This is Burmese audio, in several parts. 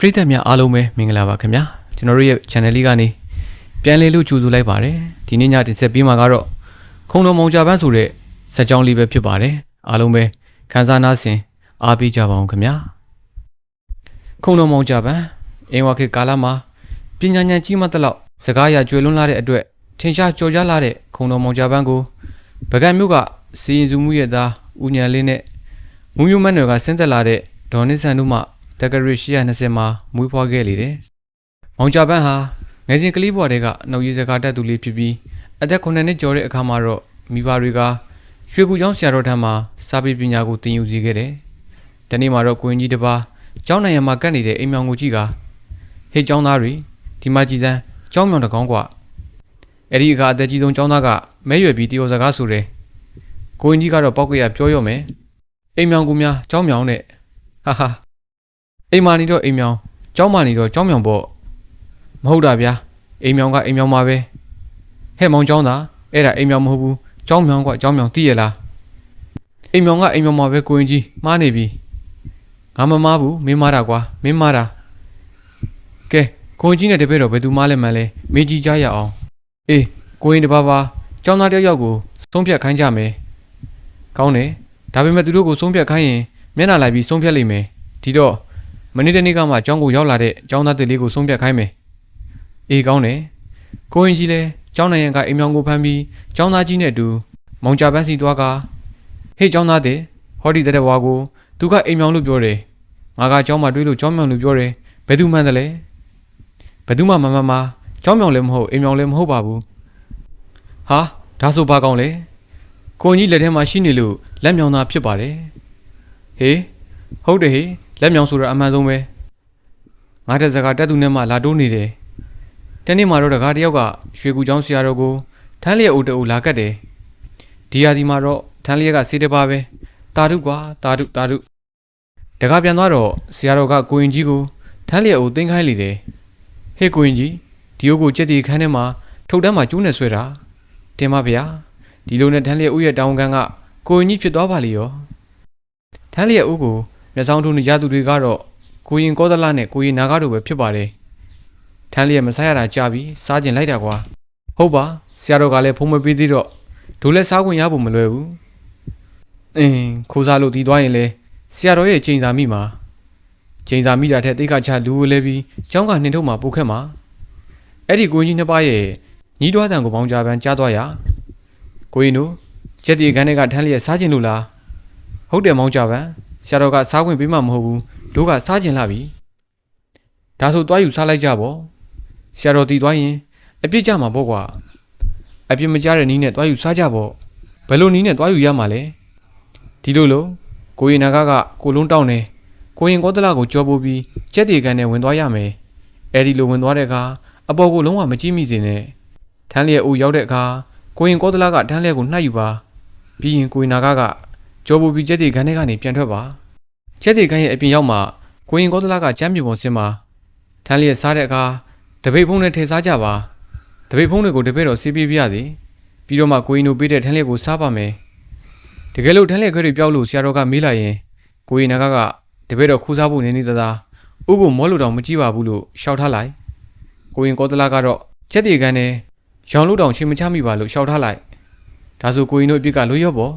ပရိသတ်များအားလုံးပဲမင်္ဂလာပါခင်ဗျာကျွန်တော်တို့ရဲ့ channel လေးကနေပြန်လည်လို့ကြိုဆိုလိုက်ပါတယ်ဒီနေ့ညတင်ဆက်ပေးမှာကတော့ခုံတော်မုံကြပန်းဆိုတဲ့ဇာတ်ကြောင်းလေးပဲဖြစ်ပါတယ်အားလုံးပဲခန်းစားနာဆင်အားပေးကြပါအောင်ခင်ဗျာခုံတော်မုံကြပန်းအင်ဝါခေတ်ကာလမှာပညာဉာဏ်ကြီးမှတ်တဲ့လောက်စကားရကျွေလွန်းလာတဲ့အတွက်ထင်ရှားကြော်ကြားလာတဲ့ခုံတော်မုံကြပန်းကိုဗကန်မြို့ကစီရင်စုမှုရဲ့သားဦးညံလေးနဲ့မူးယွမတ်နယ်ကဆင်းသက်လာတဲ့ဒေါ်နစ်ဆန်တို့မှ တက္ကရာ820မှာမွေးဖွားခဲ့လေတယ်။မောင်ကြပန်းဟာငယ်စဉ်ကလေးဘဝတည်းကနှုတ်ရည်စကားတတ်သူလေးဖြစ်ပြီးအသက်9နှစ်ကျော်တဲ့အခါမှာတော့မိဘတွေကရွှေကူကျောင်းဆရာတော်ထံမှာစာပေပညာကိုသင်ယူစီခဲ့တယ်။ဒီနေ့မှာတော့ကိုရင်ကြီးတစ်ပါးကျောင်းနိုင်ရမှာကတ်နေတဲ့အိမ်မြောင်ကိုကြည့်ကဟေ့ကျောင်းသားတွေဒီမှာကြည်စမ်းကျောင်းမြောင်တကောင်းกว่าအဲ့ဒီအခါအသက်ကြီးဆုံးကျောင်းသားကမဲရွယ်ပြီးတယောစကားဆိုတယ်။ကိုရင်ကြီးကတော့ပောက်ကရပြောရော့မယ်။အိမ်မြောင်ကူများကျောင်းမြောင်နဲ့ဟာဟာ အိမ်မာနေတော့အိမ်မြောင်ကျောင်းမာနေတော့ကျောင်းမြောင်ပေါ့မဟုတ်တာဗျာအိမ်မြောင်ကအိမ်မြောင်ပါပဲဟဲ့မောင်ကျောင်းသားအဲ့ဒါအိမ်မြောင်မဟုတ်ဘူးကျောင်းမြောင်ကကျောင်းမြောင်သိရလားအိမ်မြောင်ကအိမ်မြောင်ပါပဲကိုရင်ကြီးမှားနေပြီငါမမားဘူးမင်းမားတာကွာမင်းမားတာကဲကိုရင်ကြီးနဲ့တပည့်တော်ဘယ်သူမားလဲမှန်းလဲမေးကြည့်ကြရအောင်အေးကိုရင်တပါးပါကျောင်းသားတစ်ယောက်ကိုဆုံးဖြတ်ခိုင်းကြမယ်ကောင်းတယ်ဒါပေမဲ့သူတို့ကိုဆုံးဖြတ်ခိုင်းရင်မျက်နှာလိုက်ပြီးဆုံးဖြတ်လိမ့်မယ်ဒီတော့ မနေ့တနေ့ကမှကျောင်းကိုရောက်လာတဲ့ကျောင်းသားတစ်လေးကိုဆုံးဖြတ်ခိုင်းမယ်။အေးကောင်းတယ်။ကိုရင်ကြီးလည်းကျောင်းနိုင်ရန်ကအိမ်မြောင်ကိုဖမ်းပြီးကျောင်းသားကြီးနဲ့အတူမောင်ကြပန်းစီသွားကဟေ့ကျောင်းသားတဲ့ဟောဒီတဲ့ဘွားကိုသူကအိမ်မြောင်လို့ပြောတယ်။ငါကကျောင်းမှာတွေးလို့ကျောင်းမြောင်လို့ပြောတယ်။ဘယ်သူမှန်းတယ်လဲ။ဘယ်သူမှမမမကျောင်းမြောင်လည်းမဟုတ်အိမ်မြောင်လည်းမဟုတ်ပါဘူး။ဟာဒါဆိုဘာကောင်းလဲ။ကိုရင်ကြီးလက်ထဲမှာရှိနေလို့လက်မြောင်သားဖြစ်ပါတယ်။ဟေးဟုတ်တယ်ဟေး လက်မြောင်ဆိုတာအမှန်ဆုံးပဲငါတဲ့စကားတက်သူနဲ့မှလာတိုးနေတယ်တနေ့မှတော့တကားတယောက်ကရွှေကူချောင်းဆရာတော်ကိုထမ်းလျက်အိုတူလာကတ်တယ်ဒီဟာဒီမှာတော့ထမ်းလျက်ကစေးတစ်ပါးပဲတာဓုကွာတာဓုတာဓုတကားပြန်သွားတော့ဆရာတော်ကကိုရင်ကြီးကိုထမ်းလျက်အိုသိမ်းခိုင်းလေတယ်ဟေးကိုရင်ကြီးဒီအိုကိုကြက်တီခန်းထဲမှာထုတ်တန်းမှာကျူးနေဆွဲတာတင်ပါဗျာဒီလိုနဲ့ထမ်းလျက်ဦးရဲ့တောင်းကန်ကကိုရင်ကြီးဖြစ်သွားပါလေရောထမ်းလျက်ဦးကို မျက်စောင်းထိုးနေရသူတွေကတော့ကိုရင်ကောသလနဲ့ကိုရင်နာဂတို့ပဲဖြစ်ပါတယ်။ထမ်းလျက်မစားရတာကြာပြီစားကျင်လိုက်တာကွာ။ဟုတ်ပါဆရာတော်ကလည်းဖုံးမပေးသေးတော့ဒိုလည်းစားခွင့်ရဖို့မလွယ်ဘူး။အင်းခိုးစားလို့ဒီသွားရင်လေဆရာတော်ရဲ့ချိန်စာမိမှာချိန်စာမိတာထက်တိတ်ခါချလူကိုလဲပြီးကျောင်းကနှင်ထုတ်မှာပိုခက်မှာ။အဲ့ဒီကိုရင်ကြီးနှစ်ပါးရဲ့ညီးတွားတန်ကိုပေါင်းကြပန်းကြားသွားရ။ကိုရင်တို့ချက်တီခန်းထဲကထမ်းလျက်စားကျင်လို့လား။ဟုတ်တယ်မောင်းကြပန်း ဆရာတော်ကစားခွင့်ပေးမှမဟုတ်ဘူးတို့ကစားကျင်လာပြီဒါဆိုတွားယူစားလိုက်ကြပေါ့ဆရာတော်တည်သွားရင်အပြစ်ကြမှာပေါ့ကွာအပြစ်မကြတဲ့နီးနဲ့တွားယူစားကြပေါ့ဘယ်လိုနီးနဲ့တွားယူရမှာလဲဒီလိုလိုကိုရင်နာကကကိုလုံးတောင်းနေကိုရင်ကောတလကိုကြောပိုးပြီးကြက်တီကန်နဲ့ဝင်သွားရမယ်အဲ့ဒီလိုဝင်သွားတဲ့အခါအပေါ်ကိုလုံးဝမကြည့်မိစေနဲ့ထမ်းလျက်အိုရောက်တဲ့အခါကိုရင်ကောတလကထမ်းလျက်ကိုနှိုက်ယူပါပြီးရင်ကိုရင်နာကက ကျော်ပူပြီးကျက်တီခန်းထဲကနေပြန်ထွက်ပါကျက်တီခန်းရဲ့အပြင်ရောက်မှကိုရင်ကောသလကကျမ်းမြေပုံစင်မှာထမ်းလျက်စားတဲ့အခါတပိတ်ဖုံးနဲ့ထည့်စားကြပါတပိတ်ဖုံးတွေကိုတပိတ်တော့စီးပြီးပြရစီပြီးတော့မှကိုရင်တို့ပေးတဲ့ထမ်းလျက်ကိုစားပါမယ်တကယ်လို့ထမ်းလျက်ခွဲတွေပြောက်လို့ဆရာတော်ကမေးလိုက်ရင်ကိုရင်နာကကတပိတ်တော့ခူးစားဖို့နေနေသားသားဥကိုမောလို့တော့မကြည့်ပါဘူးလို့ရှောက်ထားလိုက်ကိုရင်ကောသလကတော့ကျက်တီခန်းနဲ့ရောင်လို့တောင်ချိန်မချမိပါလို့ရှောက်ထားလိုက်ဒါဆိုကိုရင်တို့အပြစ်ကလွတ်ရော့ပေါ့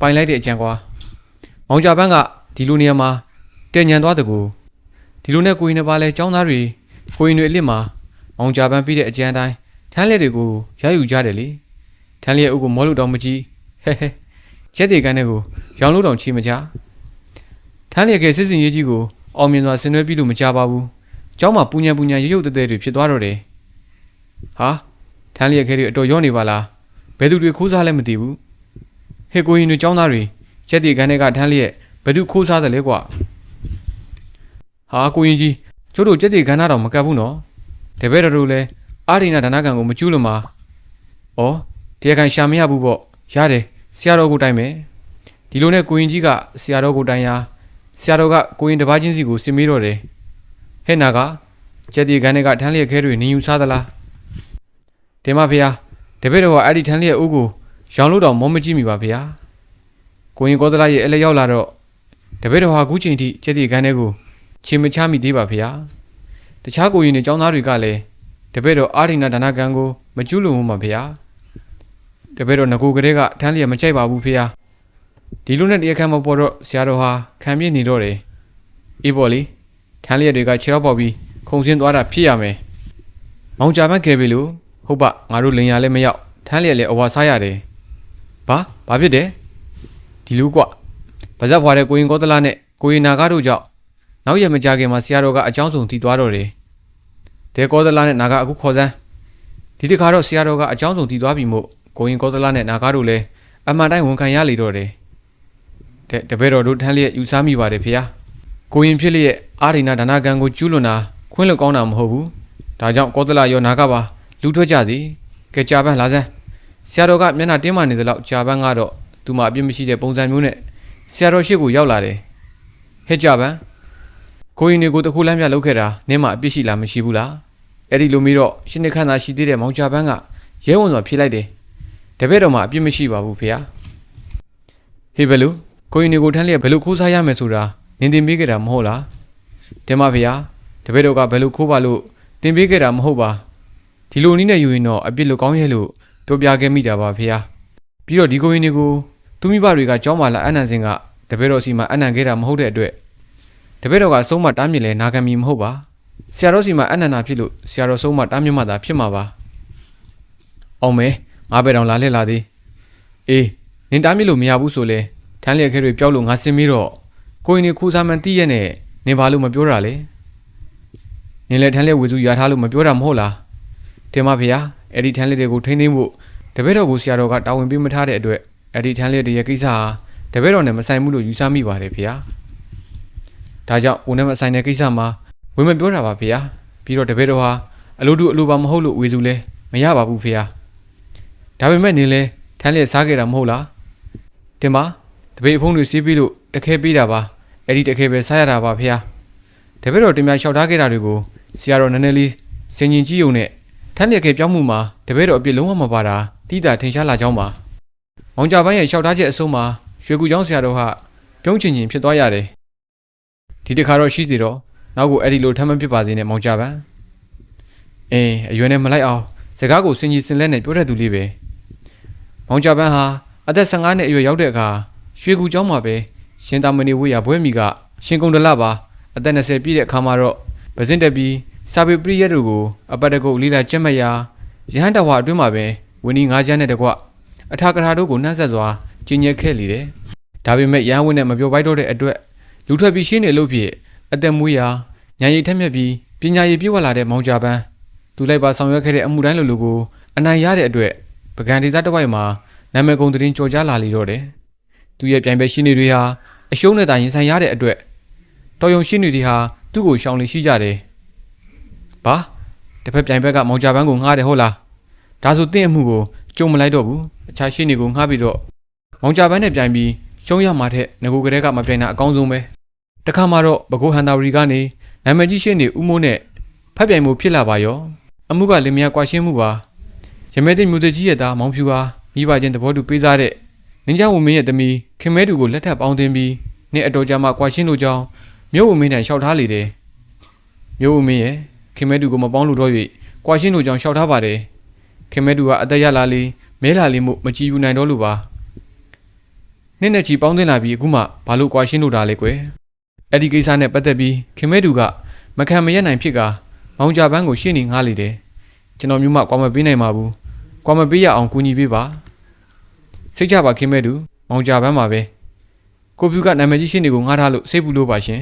ပိုင်လိုက်တဲ့အကြံကွာမောင်ကြပန်းကဒီလိုနေရာမှာတဲ့ညံသွားတကူဒီလိုနဲ့ကိုရင်နှစ်ပါးလဲចောင်းသားတွေကိုရင်တွေအစ်စ်မှာမောင်ကြပန်းပြီးတဲ့အကြံအတိုင်းထမ်းလက်တွေကိုရယူကြတယ်လေထမ်းလက်အုပ်ကိုမောလို့တောင်မကြည့်ဟဲဟဲချက်တေကန်တဲ့ကိုရောင်လို့တောင်ချီမကြထမ်းလက်ကစစ်စင်ရေးကြီးကိုအောင်မြင်စွာဆင်နွှဲပြီးလို့မကြပါဘူးเจ้าမှာပူညံပူညံရုပ်ရုပ်တဲတဲတွေဖြစ်သွားတော့တယ်ဟာထမ်းလက်ခဲတွေအတော်ရောနေပါလားဘယ်သူတွေခိုးစားလဲမသိဘူး ဟေ့ကိုရင်တို့ចောင်းသားတွေချက်တီခန်းထဲကထမ်းလျက်ဘယ်သူခိုးစားတယ်လဲကွာဟာကိုရင်ကြီးကျို့တို့ချက်တီခန်းသားတော့မကတ်ဘူးနော်တပည့်တော်တို့လည်းအာရိဏဒါနကံကိုမကျူးလို့မှာဩတရားခံရှာမရဘူးပေါ့ရတယ်ဆရာတော်ကိုတိုင်မယ်ဒီလိုနဲ့ကိုရင်ကြီးကဆရာတော်ကိုတိုင်ရာဆရာတော်ကကိုရင်တစ်ပါးချင်းစီကိုစင်မေးတော့တယ်ဟဲ့နာကချက်တီခန်းထဲကထမ်းလျက်ခဲတွေနင်းယူစားသလားတင်မဖေဟာတပည့်တော်ကအဲ့ဒီထမ်းလျက်ဦးကို ရောင်လို့တော့မောမကြည့်မိပါဗျာကိုရင်ကောသလရဲ့အလဲရောက်လာတော့တပည့်တော်ဟာအခုချိန်ထိကျက်တီခန်းထဲကိုခြေမချမိသေးပါဖေဟာတခြားကိုရင်တွေចောင်းသားတွေကလည်းတပည့်တော်အာရိဏဒါနကံကိုမကျွလွန်ဘူးမှာဖေဟာတပည့်တော်ငကိုကလေးကထမ်းလျက်မကြိုက်ပါဘူးဖေဟာဒီလိုနဲ့တရားခံမပေါ်တော့ဆရာတော်ဟာခံပြနေတော့တယ်အေးပေါ်လေထမ်းလျက်တွေကခြေတော့ပေါက်ပြီးခုံစင်းသွားတာဖြစ်ရမယ်မောင်ကြမတ်ခဲ့ပြီလို့ဟုတ်ပါငါတို့လင်ရလည်းမရောက်ထမ်းလျက်လည်းအဝါစားရတယ် ဘာဘာဖြစ်တယ်ဒီလူကွဗဇက်ဖွာတဲ့ကိုရင်ကောသလနဲ့ကိုရင်နာကားတို့ကြောင့်နောက်ရမကြခင်မှာဆရာတော်ကအကြောင်းစုံတည်သွားတော့တယ်တဲကောသလနဲ့နာကာအခုခေါ်စမ်းဒီတစ်ခါတော့ဆရာတော်ကအကြောင်းစုံတည်သွားပြီမို့ကိုရင်ကောသလနဲ့နာကားတို့လည်းအမှန်တိုင်းဝန်ခံရလေတော့တယ်တဲ့တပည့်တော်တို့ထမ်းလျက်ယူဆမိပါတယ်ဖေဟာကိုရင်ဖြစ်လျက်အာရိဏဒါနကံကိုကျူးလွန်တာခွင့်လွတ်ကောင်းတာမဟုတ်ဘူးဒါကြောင့်ကောသလရောနာကားပါလူထွက်ကြစီကဲကြာပန်းလာစမ်း ဆရာတော်ကမျက်နှာတင်းမာနေသလောက်ကြာပန်းကတော့သူမှအပြစ်မရှိတဲ့ပုံစံမျိုးနဲ့ဆရာတော်ရှိကိုရောက်လာတယ်ဟဲ့ကြာပန်းကိုရင်တွေကိုတခုလမ်းပြလောက်ခဲ့တာနင်းမှအပြစ်ရှိလားမရှိဘူးလားအဲ့ဒီလိုမျိုးတော့ရှင်းနေခန့်သာရှိသေးတဲ့မောင်ကြာပန်းကရဲဝန်စွာဖြေလိုက်တယ်တပည့်တော်မှအပြစ်မရှိပါဘူးဖေဟာဟေးဘယ်လိုကိုရင်တွေကိုထမ်းလျက်ဘယ်လိုခိုးစားရမယ်ဆိုတာနင်တင်ပေးခဲ့တာမဟုတ်လားတင်ပါဖေဟာတပည့်တော်ကဘယ်လိုခိုးပါလို့တင်ပေးခဲ့တာမဟုတ်ပါဒီလိုနည်းနဲ့ယူရင်တော့အပြစ်လိုကောင်းရဲ့လို့ ပြောပြခဲ့မိတာပါဖေဟာပြီးတော့ဒီကိုရင်တွေကိုသူမိဘတွေကကြောင်းမာလာအနန်စင်ကတပည့်တော်စီမှာအနံခဲ့တာမဟုတ်တဲ့အတွက်တပည့်တော်ကအဆုံးမတားမြစ်လဲနာခံမီမဟုတ်ပါဆရာတော်စီမှာအနန္နာဖြစ်လို့ဆရာတော်ဆုံးမတားမြစ်မှသာဖြစ်မှာပါအောင်မဲငါပဲတောင်လာလှည့်လာသေးအေးနင်တားမြစ်လို့မရဘူးဆိုလဲထမ်းလျက်ခဲတွေပျောက်လို့ငါစင်ပြီးတော့ကိုရင်နေခူးစားမှန်တီးရက်နဲ့နင်ဘာလို့မပြောတာလဲနင်လည်းထမ်းလျက်ဝေစုရထားလို့မပြောတာမဟုတ်လားတင်ပါဖေဟာ အဲ့ဒီထမ်းလျက်တွေကိုထိမ့်သိမ့်ဖို့တပည့်တော်ကိုဆရာတော်ကတာဝန်ပေးမထားတဲ့အတွက်အဲ့ဒီထမ်းလျက်တွေရဲ့ကိစ္စဟာတပည့်တော်နဲ့မဆိုင်ဘူးလို့ယူဆမိပါတယ်ဖေဟာဒါကြောင့်ဦးနဲ့မဆိုင်တဲ့ကိစ္စမှာဝင်မပြောတာပါဖေဟာပြီးတော့တပည့်တော်ဟာအလိုတူအလိုပါမဟုတ်လို့ဝေစုလဲမရပါဘူးဖေဟာဒါပေမဲ့နင်လဲထမ်းလျက်စားခဲ့တာမဟုတ်လားတင်ပါတပည့်အဖုံးတွေစီးပြီးလို့တခဲပေးတာပါအဲ့ဒီတခဲပဲစားရတာပါဖေဟာတပည့်တော်တင်ပြလျှောက်ထားခဲ့တာတွေကိုဆရာတော်နည်းနည်းလေးစင်ကျင်ကြည့်ုံနဲ့ ထမ်းလျက်ခဲပြောင်းမှုမှာတပည့်တော်အပြစ်လုံးဝမပါတာတိတာထင်ရှားလာကြောင်းပါ။မောင်ကြပိုင်းရဲ့လျှောက်ထားချက်အဆုံးမှာရွှေကူကျောင်းဆရာတော်ဟာပြုံးချင်ချင်ဖြစ်သွားရတယ်။ဒီတစ်ခါတော့ရှိစီတော့နောက်ကိုအဲ့ဒီလိုထမ်းမဖြစ်ပါစေနဲ့မောင်ကြပန်း။အင်းအရွယ်နဲ့မလိုက်အောင်စကားကိုစင်ကြီးစင်လဲနဲ့ပြောတတ်သူလေးပဲ။မောင်ကြပန်းဟာအသက်15နှစ်အရွယ်ရောက်တဲ့အခါရွှေကူကျောင်းမှာပဲရှင်သာမဏေဝိရဘွဲမိကရှင်ကုံတလပါအသက်20ပြည့်တဲ့အခါမှာတော့ဗဇင်းတက်ပြီး စာပေပရိယတ်တို့ကိုအပတ်တကုတ်လေးလာကျက်မှတ်ရာရဟန်းတော်ဝအတွင်းမှာပဲဝင်းဒီ၅ချမ်းနဲ့တကွအထာကထာတို့ကိုနှံ့ဆက်စွာကျင်ညက်ခဲ့လေတယ်။ဒါပေမဲ့ရဟန်းဝင်းနဲ့မပြောပိုက်တော့တဲ့အတွက်လူထွက်ပြီးရှင်းနေလို့ဖြစ်အသက်မွေးရာညာရည်ထက်မြက်ပြီးပညာရည်ပြည့်ဝလာတဲ့မောင်ကြပန်းသူလိုက်ပါဆောင်ရွက်ခဲ့တဲ့အမှုတိုင်းလိုလိုကိုအနိုင်ရတဲ့အတွက်ပကံဒေသတစ်ဝိုက်မှာနာမည်ကုန်သတင်းကြော်ကြားလာလေတော့တယ်။သူရဲ့ပြိုင်ပွဲရှင်းနေတွေဟာအရှုံးနဲ့သာရင်ဆိုင်ရတဲ့အတွက်တော်ယုံရှင်းနေတွေဟာသူ့ကိုရှောင်လေရှိကြတယ်။ ဘာတစ်ဖက်ပြိုင်ဘက်ကမောင်ကြပန်းကိုငှားတယ်ဟုတ်လား။ဒါဆိုတင့်အမှုကိုကြုံမလိုက်တော့ဘူးအခြားရှင်းတွေကိုငှားပြီးတော့မောင်ကြပန်းနဲ့ပြိုင်ပြီးရှုံးရမှာတဲ့ငကိုကလေးကမပြိုင်တာအကောင်းဆုံးပဲတခါမှတော့ဘကိုဟန်တာဝရီကနေနာမည်ကြီးရှင်းနေဥမိုးနဲ့ဖတ်ပြိုင်မှုဖြစ်လာပါရောအမှုကလင်မယားကွာရှင်းမှုပါရမဲတဲ့မျိုးတကြီးရဲ့သားမောင်ဖြူဟာမိဘချင်းသဘောတူပေးစားတဲ့နင်းကြဝမင်းရဲ့သမီးခင်မဲတူကိုလက်ထပ်ပေါင်းတင်ပြီးနှစ်အတော်ကြာမှကွာရှင်းလို့ကြောင်းမြို့ဝမင်းတိုင်လျှောက်ထားလေတယ်မြို့ဝမင်းရဲ့ ခင်မဲတူကိုမပေါင်းလို့တော့၍ကွာရှင်းလို့ကြောင်းလျှောက်ထားပါတယ်ခင်မဲတူကအသက်ရလာလေမဲလာလေးမှုမကြည်ယူနိုင်တော့လို့ပါနှစ်နဲ့ချီပေါင်းတင်လာပြီးအခုမှဘာလို့ကွာရှင်းလို့တာလဲကွယ်အဲ့ဒီကိစ္စနဲ့ပတ်သက်ပြီးခင်မဲတူကမခံမရက်နိုင်ဖြစ်ကမောင်ကြပန်းကိုရှင်းနေငားလေတယ်ကျွန်တော်မျိုးမကွာမပေးနိုင်ပါဘူးကွာမပေးရအောင်ကူညီပေးပါစိတ်ချပါခင်မဲတူမောင်ကြပန်းပါပဲကိုပြူကနာမည်ကြီးရှင်းနေကိုငားထားလို့စိတ်ပူလို့ပါရှင်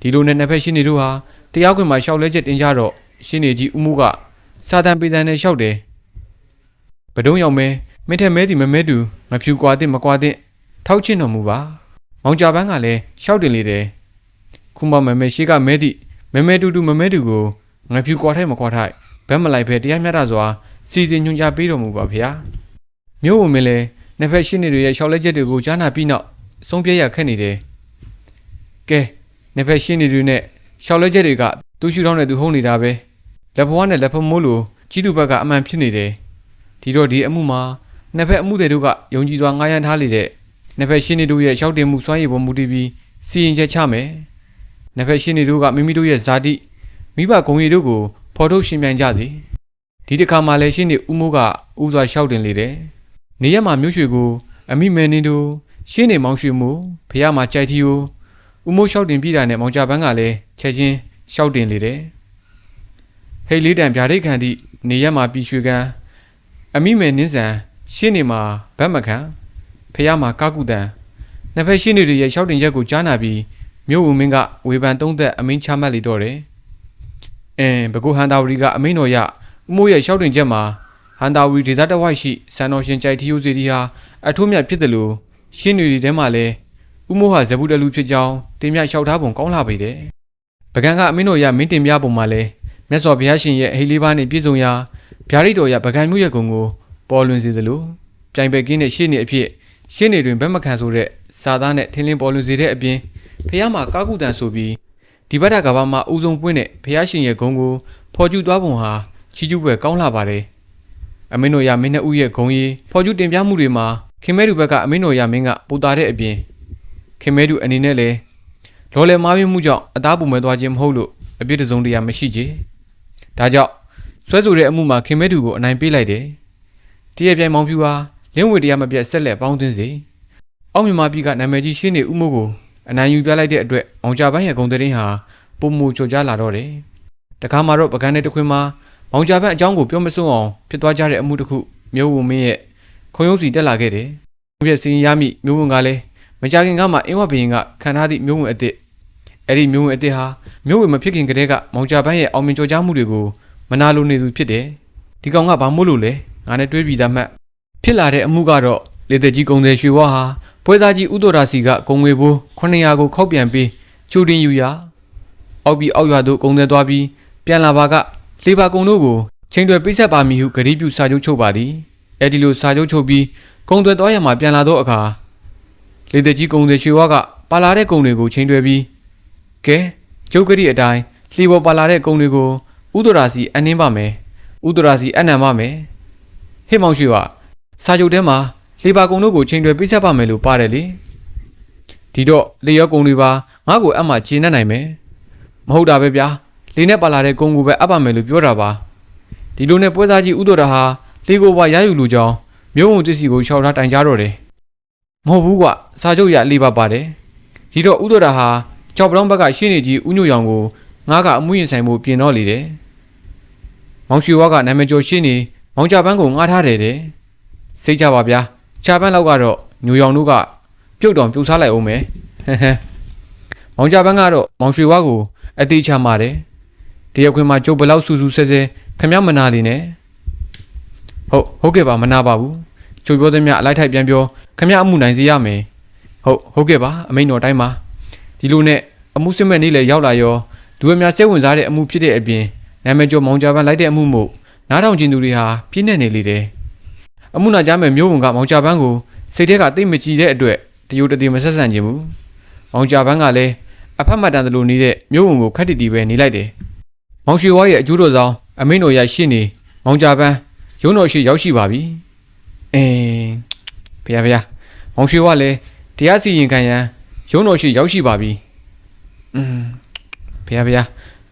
ဒီလိုနဲ့နှစ်ဖက်ရှင်းနေတို့ဟာ တရားခွင်မှာရှောက်လဲချက်တင်ကြတော့ရှင်းနေကြီးဦးမှုကစာတန်ပေတန်နဲ့ရှောက်တယ်ဘဒုံရောက်မဲမင်းထက်မဲဒီမမဲတူမဖြူကွာတဲ့မကွာတဲ့ထောက်ချင်တော်မူပါမောင်ကြပန်းကလည်းရှောက်တင်လေတယ်ခုမမမဲရှိကမဲဒီမမဲတူတူမမဲတူကိုငါဖြူကွာထိုက်မကွာထိုက်ဘက်မလိုက်ဖဲတရားမျှတစွာစီစဉ်ညွှန်ကြားပေးတော်မူပါဗျာမြို့ဝင်မင်းလည်းနှစ်ဖက်ရှင်းနေတွေရဲ့ရှောက်လက်ချက်တွေကိုကြားနာပြီးနောက်ဆုံးပြရခက်နေတယ်ကဲနှစ်ဖက်ရှင်းနေတွေနဲ့ ရှောက်လက်ချက်တွေကသူ့ရှူထောင်းနဲ့သူဟုတ်နေတာပဲလက်ဘွားနဲ့လက်ဖမိုးလိုကြီးသူဘက်ကအမှန်ဖြစ်နေတယ်ဒီတော့ဒီအမှုမှာနှစ်ဖက်အမှုတွေတို့ကယုံကြည်စွာငားရမ်းထားလေတဲ့နှစ်ဖက်ရှင်းနေတို့ရဲ့ရှောက်တင်မှုစွမ်းရည်ပေါ်မူတည်ပြီးစီရင်ချက်ချမယ်နှစ်ဖက်ရှင်းနေတို့ကမိမိတို့ရဲ့ဇာတိမိဘဂုံရီတို့ကိုဖော်ထုတ်ရှင်းပြကြစီဒီတစ်ခါမှလည်းရှင်းနေဦးမိုးကဥစွာလျှောက်တင်လေတယ်နေရက်မှာမြို့ရွှေကိုအမိမဲနေတို့ရှင်းနေမောင်ရွှေမို့ဖះမှာကြိုက်တီကို ဦးမိုးလျှောက်တင်ပြတာနဲ့မောင်ကြပန်းကလည်းချက်ချင်းလျှောက်တင်လေတယ်ဟိတ်လေးတန်ဗျာဒိတ်ခံသည့်နေရက်မှာပြီးရွှေကန်အမိမဲနင်းဆန်ရှင်းနေမှာဗတ်မခံဖះမှာကာကုတန်နှစ်ဖက်ရှင်းနေတွေရဲ့လျှောက်တင်ချက်ကိုကြားနာပြီးမြို့ဦးမင်းကဝေဖန်သုံးသက်အမိန့်ချမှတ်လေတော့တယ်အင်းဘကုဟန်တာဝရီကအမိန့်တော်ရဦးမိုးရဲ့လျှောက်တင်ချက်မှာဟန်တာဝရီဒေသတဝိုက်ရှိစံတော်ရှင်ကြိုက်တီယိုစီဒီဟာအထွတ်မြတ်ဖြစ်တယ်လို့ရှင်းနေတွေထဲမှာလည်း ဦးမိုးဟာဇဘူးတလူဖြစ်ကြောင်းတင်ပြလျှောက်ထားပုံကောင်းလာပေတယ်ပကံကအမိန့်တော်ရမင်းတင်ပြပုံမှာလည်းမြတ်စွာဘုရားရှင်ရဲ့အဟိလေးပါးနဲ့ပြည့်စုံရာဗျာဒိတ်တော်ရပကံမျိုးရဲ့ဂုံကိုပေါ်လွင်စေသလိုပြိုင်ပဲကင်းတဲ့ရှင်းနေအဖြစ်ရှင်းနေတွင်ဘက်မခံဆိုတဲ့စာသားနဲ့ထင်းလင်းပေါ်လွင်စေတဲ့အပြင်ဖះမှာကာကုတန်ဆိုပြီးဒီဘက်တကဘာမှာဦးဆုံးပွင့်တဲ့ဖះရှင်ရဲ့ဂုံကိုဖော်ကျူသွားပုံဟာချီးကျူးပွဲကောင်းလာပါတယ်အမင်းတို့ရမင်းနဲ့ဦးရဲ့ဂုံရီဖော်ကျူတင်ပြမှုတွေမှာခင်မဲတူဘက်ကအမင်းတို့ရမင်းကပူတာတဲ့အပြင် ခင်မဲတူအနေနဲ့လည်းလော်လယ်မားပြမှုကြောင့်အသားပူမဲ့သွားခြင်းမဟုတ်လို့အပြစ်တစုံတရာမရှိကြဒါကြောင့်ဆွဲဆိုတဲ့အမှုမှာခင်မဲတူကိုအနိုင်ပေးလိုက်တယ်တည့်ရပြိုင်မောင်ဖြူဟာလင်းဝေတရားမပြတ်ဆက်လက်ပေါင်းသွင်းစေအောက်မြန်မာပြည်ကနာမည်ကြီးရှင်းနေဥမှုကိုအနိုင်ယူပြလိုက်တဲ့အတွက်အောင်ကြပန်းရဲ့ဂုံသတင်းဟာပုံမူကြိုကြားလာတော့တယ်။တခါမှတော့ပကန်းတဲ့တစ်ခွင်မှာအောင်ကြပန်းအကြောင်းကိုပြောမစွန့်အောင်ဖြစ်သွားကြတဲ့အမှုတစ်ခုမျိုးဝုံမင်းရဲ့ခုံရုံးစီတက်လာခဲ့တယ်။ပြည့်စင်ရမိမျိုးဝုံကလည်း မကြခင်ကမှအင်းဝဘရင်ကခံထားသည့်မျိုးဝုံအစ်စ်အဲ့ဒီမျိုးဝုံအစ်စ်ဟာမျိုးဝုံမဖြစ်ခင်ကတည်းကမောင်ကြပန်းရဲ့အောင်မြင်ကြော်ကြားမှုတွေကိုမနာလိုနေသူဖြစ်တယ်။ဒီကောင်ကဘာမို့လို့လဲငါနဲ့တွေးပြီးသားမှတ်ဖြစ်လာတဲ့အမှုကတော့လေတကြီးကုံတဲ့ရွှေဝါဟာပွဲစားကြီးဥဒ္ဒရာစီကဂုံငွေဘိုး900ကိုခောက်ပြန်ပြီးချူတင်ယူရအောက်ပြီးအောက်ရွာသို့ဂုံတဲ့သွားပြီးပြန်လာပါကလေပါကုံတို့ကိုချိန်တွယ်ပိတ်ဆက်ပါမည်ဟုဂရီးပြုစာချုပ်ချုပ်ပါသည်အဲ့ဒီလိုစာချုပ်ချုပ်ပြီးဂုံသွယ်သွားရမှာပြန်လာသောအခါ လေတကြီးဂုံတဲ့ရွှေဝါကပါလာတဲ့ဂုံတွေကိုချိန်တွယ်ပြီးကဲကျုပ်ဂရီအတိုင်းလှေပေါ်ပါလာတဲ့ဂုံတွေကိုဥဒ္ဒရာစီအနှင်းပါမယ်ဥဒ္ဒရာစီအနံပါမယ်ဟေ့မောင်ရွှေဝါစာချုပ်ထဲမှာလေပါကုံတို့ကိုချိန်တွယ်ပိတ်ဆက်ပါမယ်လို့ပါတယ်လေဒီတော့လေရောကုံတွေပါငါ့ကိုအမှဂျင်းနဲ့နိုင်မယ်မဟုတ်တာပဲဗျာလေနဲ့ပါလာတဲ့ကုံကိုပဲအပ်ပါမယ်လို့ပြောတာပါဒီလိုနဲ့ပွဲစားကြီးဥတော်တာဟာလေကိုပါရယူလူကြောင်းမျိုးုံတစီကိုရှောက်ထားတိုင်ကြတော့တယ် မဟုတ်ဘူးကွာစာချုပ်ရလေပါပါတယ်ဒီတော့ဥတော်တာဟာကြောက်ပလောင်းဘက်ကရှင်းနေကြီးဥညွန့်ရောင်ကိုငါကအမှုရင်ဆိုင်မှုပြင်တော့လေတယ်မောင်ရွှေဝါကနာမည်ကျော်ရှင်းနေမောင်ကြပန်းကိုငှားထားတယ်တဲ့စိတ်ကြပါဗျာချာပန်းလောက်ကတော့ညိုရောင်တို့ကပြုတ်တော်ပြုတ်စားလိုက်အောင်မယ်ဟဲဟဲမောင်ကြပန်းကတော့မောင်ရွှေဝါကိုအတိချမာတယ်တရက်ခွင်မှာကျုပ်ဘလောက်စူးစူးဆဲဆဲခမရမနာလီနဲ့ဟုတ်ဟုတ်ကဲ့ပါမနာပါဘူး ကျုပ်ပြောသမျှအလိုက်ထိုက်ပြန်ပြောခမရအမှုနိုင်စေရမယ်ဟုတ်ဟုတ်ကဲ့ပါအမိန်တော်တိုင်းပါဒီလိုနဲ့အမှုစစ်မဲ့နေ့လေရောက်လာရောဒူအများစိတ်ဝင်စားတဲ့အမှုဖြစ်တဲ့အပြင်နာမည်ကျော်မောင်ကြပန်းလိုက်တဲ့အမှုမို့နားထောင်ကျင်သူတွေဟာပြည့်နေနေလေတယ်အမှုနာကြမဲ့မျိုးဝင်ကမောင်ကြပန်းကိုစိတ်ထဲကတိတ်မကြည်တဲ့အတွက်တယိုတတိမဆက်ဆံခြင်းဘူး။မောင်ကြပန်းကလည်းအဖက်မှတ်တန်သလိုနေတဲ့မြို့ဝင်ကိုခက်တီတီပဲနေလိုက်တယ်။မောင်ရွှေဝါရဲ့အကျိုးတော်ဆောင်အမိန်တော်ရရှင်းနေမောင်ကြပန်းရုံတော်ရှိရောက်ရှိပါပြီ။ အင်းဖះဖះမောင်ရွှေဝါလည်းတရားစီရင်ခံရန်ရုံတော်ရှိရောက်ရှိပါပြီ။อืมဖះဖះ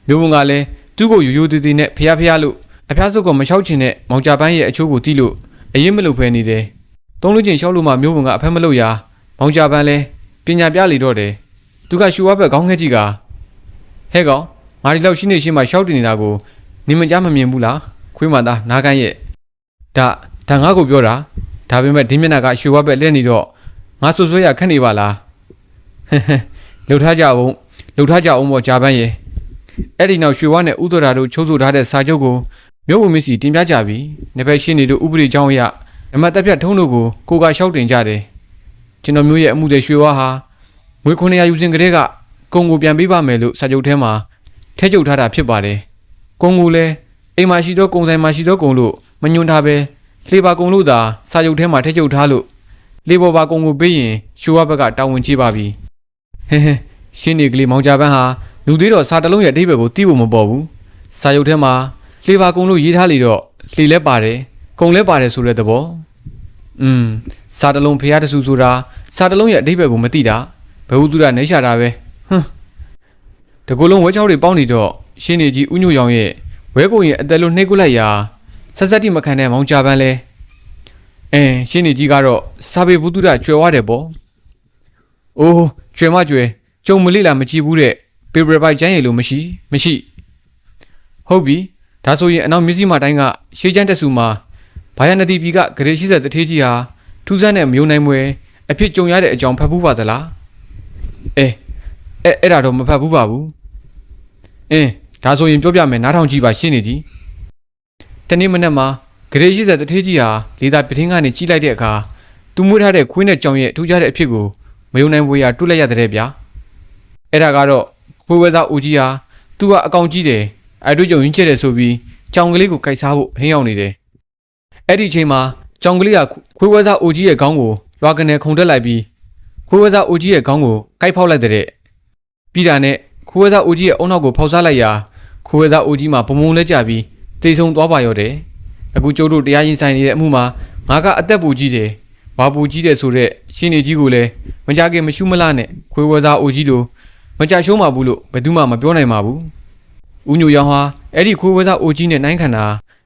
မြို့ဝင်ကလည်းသူ့ကိုယူယူတီတီနဲ့ဖះဖះလို့အဖျားစုကမလျှောက်ချင်တဲ့မောင်ကြပန်းရဲ့အချိုးကိုတီးလို့အရင်မလုပ်ဖဲနေတယ်။သုံးလူချင်းလျှောက်လို့မှမျိုးဝင်ကအဖက်မလုပ်ရာမောင်ကြပန်းလဲပညာပြလေတော့တယ်။သူကရှူဝါဘက်ခေါင်းငှက်ကြီးကဟဲ့ကောင်မာဒီလောက်ရှိနေရှိမှရှောက်တင်နေတာကိုနင်မကြားမမြင်ဘူးလား။ခွေးမသားနားကန်းရဲ့ဒါ ဒါငါ့ကိုပြောတာဒါပေမဲ့ဒီမျက်နှာကရှူဝါဘက်လက်နေတော့ငါဆွဆွဲရခက်နေပါလား။ဟဲဟဲလှုပ်ထားကြအောင်လှုပ်ထားကြအောင်ပေါ့ဂျာပန်းရဲ့အဲ့ဒီနောက်ရွှေဝါနဲ့ဥဒရာတို့ချုပ်ဆိုထားတဲ့စာချုပ်ကိုမြို့ဝင်မစီတင်ပြကြပြီးနေဘက်ရှင်းနေတို့ဥပဒေကြောင်းအရနမတက်ပြတ်ထုံးတို့ကိုကိုကလျှောက်တင်ကြတယ်ကျွန်တော်မျိုးရဲ့အမှုတွေရွှေဝါဟာငွေ900ယူစင်ကလေးကကုံကိုပြန်ပေးပါမယ်လို့စာချုပ်ထဲမှာထဲချုပ်ထားတာဖြစ်ပါတယ်ကုံကိုလည်းအိမ်မှာရှိသောကုံဆိုင်မှာရှိသောကုံလို့မညွန်ထားပဲ လှေပါကုံလို့သာစာချုပ်ထဲမှာထဲချုပ်ထားလို့လေပေါ်ပါကုံကိုပေးရင်ရွှေဝါဘက်ကတာဝန်ကြီးပါပြီဟဲဟဲရှင်းနေကလေးမောင်ကြပန်းဟာလူသေးတော်စာတလုံးရဲ့အဓိပ္ပာယ်ကိုသိဖို့မပေါ်ဘူးစာချုပ်ထဲမှာလှေပါကုံလို့ရေးထားလေတော့လှေလဲပါတယ်ကုံလဲပါတယ်ဆိုတဲ့သဘောอืมစာတလုံးဖျားတဆူဆိုတာစာတလုံးရဲ့အဓိပ္ပာယ်ကိုမသိတာဘယ်ဟုသူရနေရှာတာပဲဟမ်တကူလုံးဝဲချောက်တွေပေါင်းနေတော့ရှင်းနေကြီးဥညွရောင်ရဲ့ဝဲကုံရဲ့အသက်လုံးနှိပ်ကုလိုက်ရာ ဆက်ဆက်တိမခံတဲ့မောင်ကြပန်းလဲအင်းရှင်းနေကြီးကတော့စာပေဘုဒ္ဓကျွယ်ဝတယ်ပေါ့အိုးကျွယ်မကျွယ်ကြုံမလိလာမကြည့်ဘူးတဲ့ပေပရပိုက်ကျန်းရည်လို့မရှိမရှိဟုတ်ပြီဒါဆိုရင်အနောက်မြစည်းမတိုင်းကရှေးချမ်းတက်စုမှာဘာယနတိပြည်ကဂရေရှိဆက်တထေးကြီးဟာထူးဆန်းတဲ့မျိုးနိုင်မွယ်အဖြစ်ကြုံရတဲ့အကြောင်းဖတ်ဘူးပါသလားအဲအဲအဲ့ဒါတော့မဖတ်ဘူးပါဘူးအင်းဒါဆိုရင်ပြောပြမယ်နားထောင်ကြည့်ပါရှင်းနေကြီး တနေ့မနက်မှာဂရေရှိဆက်တထေးကြီးဟာလေသာပြတင်းကနေကြီးလိုက်တဲ့အခါသူမွေးထားတဲ့ခွေးနဲ့ကြောင်ရဲ့ထူးခြားတဲ့အဖြစ်ကိုမယုံနိုင်ဘူးရာတွက်လိုက်ရတဲ့ဗျာအဲ့ဒါကတော့ခွေးဝဲသားဦးကြီးဟာသူကအကောင်ကြီးတယ်အဲ့တို့ကြုံရင်းချက်တယ်ဆိုပြီးကြောင်ကလေးကိုကိုက်စားဖို့ဟင်းရောက်နေတယ်အဲ့ဒီအချိန်မှာကြောင်ကလေးကခွေးဝဲသားဦးကြီးရဲ့ခေါင်းကိုလွာကနေခုန်တက်လိုက်ပြီးခွေးဝဲသားဦးကြီးရဲ့ခေါင်းကိုကိုက်ဖောက်လိုက်တဲ့ပြီးတာနဲ့ခွေးဝဲသားဦးကြီးရဲ့အုံနောက်ကိုဖောက်စားလိုက်ရာခွေးဝဲသားဦးကြီးမှာဘုံဘုံလဲကြပြီး တေဆုံသွားပါရောတယ်အခုကျုပ်တို့တရားရင်ဆိုင်နေတဲ့အမှုမှာငါကအသက်ပူကြီးတယ်ဘာပူကြီးတယ်ဆိုတော့ရှင်နေကြီးကိုလည်းမကြခင်မရှုမလားနဲ့ခွေးဝဲသားဦးကြီးတို့မကြရှုံးပါဘူးလို့ဘယ်သူမှမပြောနိုင်ပါဘူးဦးညိုရောင်ဟာအဲ့ဒီခွေးဝဲသားဦးကြီးနဲ့နိုင်ခံတာ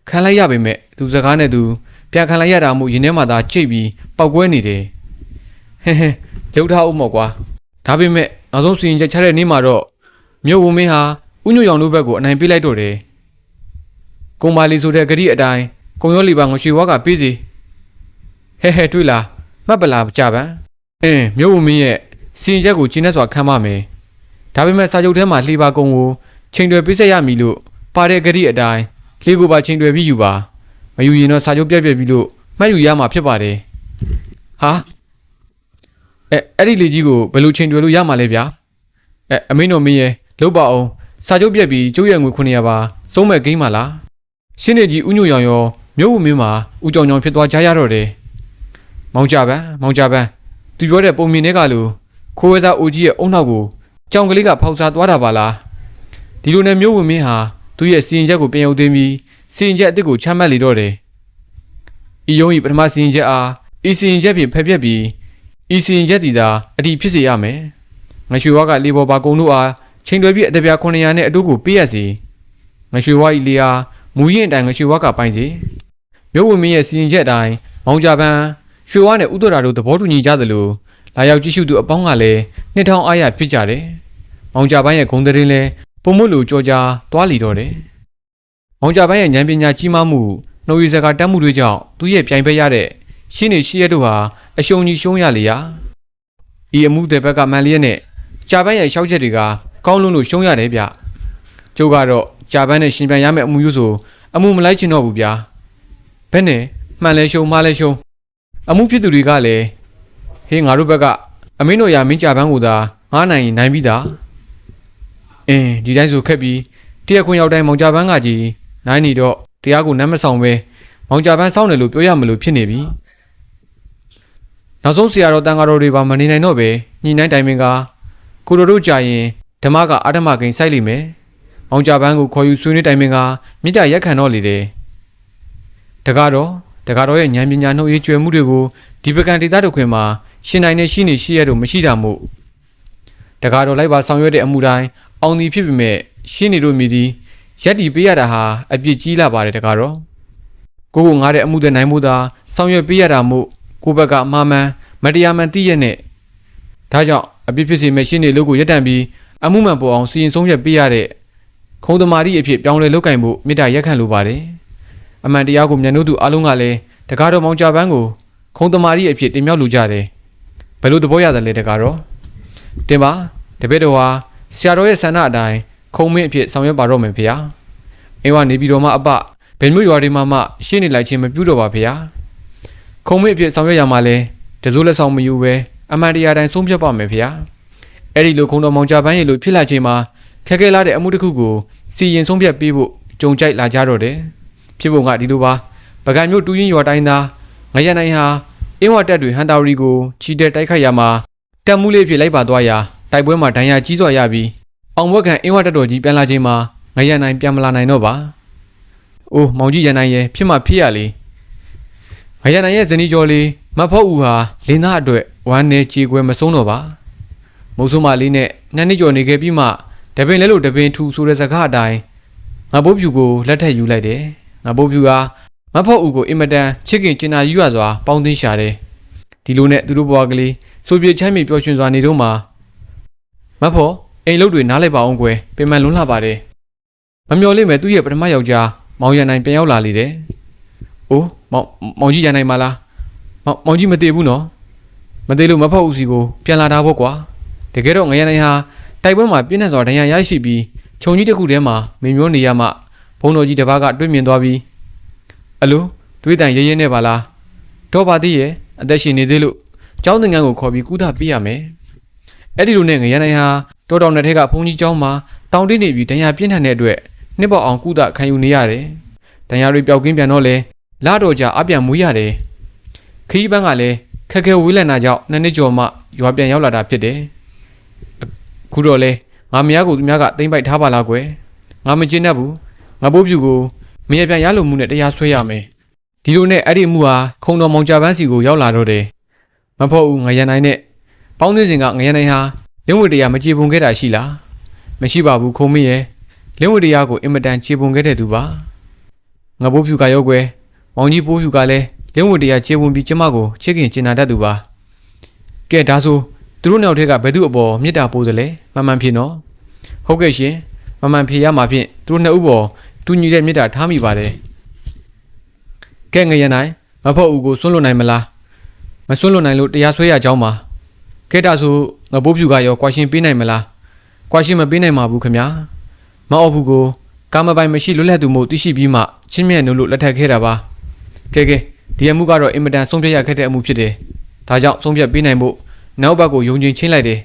ခံလိုက်ရပေမဲ့သူစကားနဲ့သူပြန်ခံလိုက်ရတာမို့ရင်ထဲမှာသာချိတ်ပြီးပောက်ကွဲနေတယ်ဟဲဟဲလှုပ်ထားဦးမော်ကွာဒါပေမဲ့နောက်ဆုံးစီရင်ချက်ချတဲ့နေ့မှာတော့မြို့ဝန်မင်းဟာဦးညိုရောင်တို့ဘက်ကိုအနိုင်ပေးလိုက်တော့တယ် ကုံပါလီဆိုတဲ့ဂရိအတိုင်းကုံရောလီပါငွှေဝါကပေးစီဟဲဟဲတွေ့လားမှတ်ပလားကြပန်းအင်းမြို့ဝန်မင်းရဲ့စီရင်ချက်ကိုကျင်းတဲ့စွာခံပါမယ်ဒါပေမဲ့စာချုပ်ထဲမှာလှေပါကုံကိုချိန်တွေပေးဆက်ရမည်လို့ပါတဲ့ဂရိအတိုင်းလှေကိုပါချိန်တွေပြီးယူပါမယူရင်တော့စာချုပ်ပြက်ပြက်ပြီးလို့မှတ်ယူရမှာဖြစ်ပါတယ်ဟာအဲအဲ့ဒီလေကြီးကိုဘယ်လိုချိန်တွေလို့ရမှာလဲဗျာအဲအမင်းတော်မင်းရဲ့လုတ်ပါအောင်စာချုပ်ပြက်ပြီးကျုပ်ရဲ့ငွေ900ပါစုံးမဲ့ဂိမ်းပါလား ရှင်းနေကြီးဥညွန့်ရောင်ရောမြို့ဦးမင်းမှာဥကြောင်ကြောင်ဖြစ်သွားကြရတော့တယ်မောင်ကြပန်းမောင်ကြပန်းသူပြောတဲ့ပုံမြင်တဲ့ကလို့ခိုးဝဲသားအိုကြီးရဲ့အုံနောက်ကိုကြောင်ကလေးကဖောက်စားသွားတာပါလားဒီလိုနဲ့မြို့ဝင်မင်းဟာသူ့ရဲ့စီရင်ချက်ကိုပြန်ရုပ်သိမ်းပြီးစီရင်ချက်အစ်စ်ကိုချမှတ်လေတော့တယ်ဤယုံဤပထမစီရင်ချက်အားဤစီရင်ချက်ဖြင့်ဖက်ပြက်ပြီးဤစီရင်ချက်တည်သာအတီဖြစ်စေရမယ်ငရွှေဝါကလေဘော်ပါကုံတို့အားချိန်တွယ်ပြီးအတပြား900နဲ့အတူကိုပေးရစီငရွှေဝါဤလေအား မူရင်အတိုင်းငရွှေဝါကပိုင်စီမြို့ဝင်မင်းရဲ့စီရင်ချက်အတိုင်းမောင်ကြပန်းရွှေဝါနဲ့ဥဒ္ဒရာတို့သဘောတူညီကြသလိုလာရောက်ကြည့်ရှုသူအပေါင်းကလည်းနှစ်ထောင်အားရဖြစ်ကြတယ်မောင်ကြပန်းရဲ့ဂုံတရင်လည်းပုံမလို့ကြောကြားသွားလီတော့တယ်။မောင်ကြပန်းရဲ့ဉာဏ်ပညာကြီးမားမှုနှုတ်ရစကားတတ်မှုတွေကြောင့်သူ့ရဲ့ပြိုင်ဘက်ရတဲ့ရှင်းနေရှိရတို့ဟာအရှုံးကြီးရှုံးရလေရာ။ဤအမှုတဲ့ဘက်ကမန်လျက်နဲ့ကြာပန်းရဲ့ရှောက်ချက်တွေကကောင်းလုံးလို့ရှုံးရတယ်ဗျ။ကျုပ်ကတော့ ကြာပန်းနဲ့ရှင်ပြန်ရမယ့်အမှုမျိုးဆိုအမှုမလိုက်ချင်တော့ဘူးဗျာ။ဘယ်နဲ့မှန်လဲရှုံးမလဲရှုံးအမှုဖြစ်သူတွေကလည်းဟေးငါတို့ဘက်ကအမင်းတို့ရာမင်းကြာပန်းကိုသာငားနိုင်ရင်နိုင်ပြီးသား။အင်းဒီတိုင်းဆိုခက်ပြီးတရက်ခွင်ရောက်တိုင်းမောင်ကြပန်းကကြီးနိုင်နေတော့တရားကိုနမ်းမဆောင်ပဲမောင်ကြပန်းစောင့်တယ်လို့ပြောရမလို့ဖြစ်နေပြီနောက်ဆုံးဆရာတော်တန်ဃာတော်တွေပါမနေနိုင်တော့ပဲညှိနှိုင်းတိုင်ပင်ကကိုတော်တို့ကြာရင်ဓမ္မကအာဓမ္မကိန်းစိုက်လိမ့်မယ် မောင်ကြပန်းကိုခေါ်ယူဆွေးနွေးတိုင်ပင်ကမြစ်တာရက်ခံတော့လေတယ်တကားတော့တကားတော့ရဲ့ဉာဏ်ပညာနှုတ်ရေးကျွယ်မှုတွေကိုဒီပကံဒေသတို့ခွင်မှာရှင်နိုင်နေရှိနေရှိရတော့မရှိတာမို့တကားတော့လိုက်ပါဆောင်ရွက်တဲ့အမှုတိုင်းအောင်သည်ဖြစ်ပေမဲ့ရှင်းနေတို့မြည်သည်ရက်တီပေးရတာဟာအပြစ်ကြီးလာပါတယ်တကားတော့ကိုကိုငားတဲ့အမှုတဲ့နိုင်မှုသာဆောင်ရွက်ပေးရတာမို့ကိုဘက်ကအမှားမှန်မတရားမှန်သိရနဲ့ဒါကြောင့်အပြစ်ဖြစ်စေမဲ့ရှင်းနေလို့ကိုရက်တန်ပြီးအမှုမှန်ပေါ်အောင်စီရင်ဆုံးဖြတ်ပေးရတဲ့ ခုံသမာဓိအဖြစ်ပြောင်းလဲလုပ်ကင်ဖို့မေတ္တာရက်ခံလိုပါတယ်အမှန်တရားကိုမြန်လို့သူအလုံးကလည်းတကားတော်မောင်ကြပန်းကိုခုံသမာဓိအဖြစ်တင်မြောက်လိုကြတယ်ဘယ်လိုသဘောရတယ်လဲတကားတော့တင်ပါတပည့်တော်ဟာဆရာတော်ရဲ့ဆန္ဒအတိုင်းခုံမင်းအဖြစ်ဆောင်ရွက်ပါတော့မယ်ဖေဟာအင်းဝနေပြည်တော်မှာအပဘယ်မျိုးရွာတွေမှာမှရှင်းနေလိုက်ခြင်းမပြုတော့ပါဖေဟာခုံမင်းအဖြစ်ဆောင်ရွက်ရမှာလဲတစိုးလက်ဆောင်မယူပဲအမှန်တရားတိုင်းဆုံးဖြတ်ပါမယ်ဖေဟာအဲ့ဒီလိုခုံတော်မောင်ကြပန်းရည်လိုဖြစ်လာခြင်းမှာ ခက်ခဲလာတဲ့အမှုတစ်ခုကိုစီရင်ဆုံးဖြတ်ပေးဖို့ကြုံကြိုက်လာကြတော့တယ်ဖြစ်ဖို့ကဒီလိုပါပကံမျိုးတူရင်ရွာတိုင်းသားငရနိုင်ဟာအင်းဝတက်တွေဟန်တာရီကိုချီတက်တိုက်ခိုက်ရမှာတက်မှုလေးဖြစ်လိုက်ပါသွားရာတိုက်ပွဲမှာဒဏ်ရာကြီးစွာရပြီးအောင်ဘွက်ကန်အင်းဝတက်တော်ကြီးပြန်လာချိန်မှာငရနိုင်ပြန်မလာနိုင်တော့ပါ။အိုးမောင်ကြီးရနိုင်ရဲ့ဖြစ်မှဖြစ်ရလေ။ငရနိုင်ရဲ့ဇနီးကျော်လေးမဖို့ဦးဟာလင်းသားအတွက်ဝမ်းနေကြေကွယ်မဆုံးတော့ပါ။မုံဆိုးမလေးနဲ့နှစ်နှစ်ကျော်နေခဲ့ပြီးမှ တပင်လဲလို့တပင်ထူဆိုတဲ့စကားအတိုင်းငါဘိုးဖြူကိုလက်ထက်ယူလိုက်တယ်ငါဘိုးဖြူကမဖောက်ဦးကိုအင်မတန်ချစ်ခင်ကျင်နာယူရစွာပေါင်းသိမ်းရှာတယ်ဒီလိုနဲ့သူတို့ဘဝကလေးဆိုပြေချမ်းမြေပျော်ရွှင်စွာနေတော့မှာမဖော်အိမ်လုတ်တွေနားလိုက်ပါအောင်ကွယ်ပင်မလွန်းလှပါတယ်မမျော်လင့်မဲ့သူ့ရဲ့ပထမယောက်ျားမောင်ရန်နိုင်ပြန်ရောက်လာလေတယ်အိုးမောင်မောင်ကြီးရန်နိုင်မလားမောင်မောင်ကြီးမတည်ဘူးနော်မတည်လို့မဖောက်ဦးစီကိုပြန်လာတာပေါ့ကွာတကယ်တော့ငရန်နိုင်ဟာ တိုက်ပွဲမှာပြင်းထန်စွာဒဏ်ရာရရှိပြီးခြုံကြီးတစ်ခုထဲမှာမင်မျောနေရမှဘုံတော်ကြီးတစ်ပါးကတွေ့မြင်သွားပြီးအလိုတွေးတိုင်ရဲရဲနဲ့ပါလားတော့ပါသေးရဲ့အသက်ရှင်နေသေးလို့ကျောင်းသင်ငန်းကိုခေါ်ပြီးကုသပေးရမယ်အဲ့ဒီလိုနဲ့ငရန်နိုင်ဟာတောတောင်နယ်ထက်ကဘုံကြီးကျောင်းမှာတောင်တင်းနေပြီးဒဏ်ရာပြင်းထန်တဲ့အတွက်နှစ်ပေါက်အောင်ကုသခံယူနေရတယ်ဒဏ်ရာတွေပျောက်ကင်းပြန်တော့လဲလာတော့ကြအပြန်မွေးရတယ်ခီးပန်းကလည်းခက်ခဲဝေးလန့်တာကြောင့်နှစ်နှစ်ကျော်မှရွာပြန်ရောက်လာတာဖြစ်တယ်အ ခုတော့လဲငါမယားကိုသူများကတိမ့်ပိုက်ထားပါလားကွယ်ငါမကျင်တတ်ဘူးငါဘိုးပြူကိုမရပြန်ရလို့မှုနဲ့တရားဆွဲရမယ်ဒီလိုနဲ့အဲ့ဒီမှုဟာခုံတော်မောင်ကြပန်းစီကိုရောက်လာတော့တယ်မဖို့ဦးငရန်နိုင်နဲ့ပေါင်းသိစဉ်ကငရန်နိုင်ဟာလင်းဝတရာမကြေပွန်ခဲ့တာရှိလားမရှိပါဘူးခုံမင်းရဲ့လင်းဝတရာကိုအင်မတန်ကြေပွန်ခဲ့တဲ့သူပါငါဘိုးပြူကရောက်ကွယ်မောင်ကြီးဘိုးပြူကလည်းလင်းဝတရာကြေပွန်ပြီးကျမကိုချစ်ခင်ကျင်နာတတ်သူပါကဲဒါဆို သူတို့နောက်ထက်ကဘယ်သူအပေါ်မေတ္တာပို့သလဲမှန်မှန်ဖြစ်နော်ဟုတ်ကဲ့ရှင်မှန်မှန်ဖြေရမှာဖြင့်သူတို့နှစ်ဦးပေါ်တူညီတဲ့မေတ္တာထားမိပါတယ်ကဲငရနိုင်မဖို့ဦးကိုစွန့်လွတ်နိုင်မလားမစွန့်လွတ်နိုင်လို့တရားစွဲရကြောင်းပါကဲဒါဆိုငဘိုးပြူကရောကွာရှင်ပေးနိုင်မလားကွာရှင်မပေးနိုင်ပါဘူးခမညာမအော်ဘူးကိုကာမပိုင်မရှိလွတ်လပ်သူမို့သိရှိပြီးမှချင်းမြတ်နုလို့လက်ထပ်ခဲ့တာပါကဲကဲဒီအမှုကတော့အင်မတန်ဆုံးဖြတ်ရခက်တဲ့အမှုဖြစ်တယ်ဒါကြောင့်ဆုံးဖြတ်ပေးနိုင်ဖို့ နောက်ဘက်ကိုယုံကြည်ချင်းလိုက်တယ်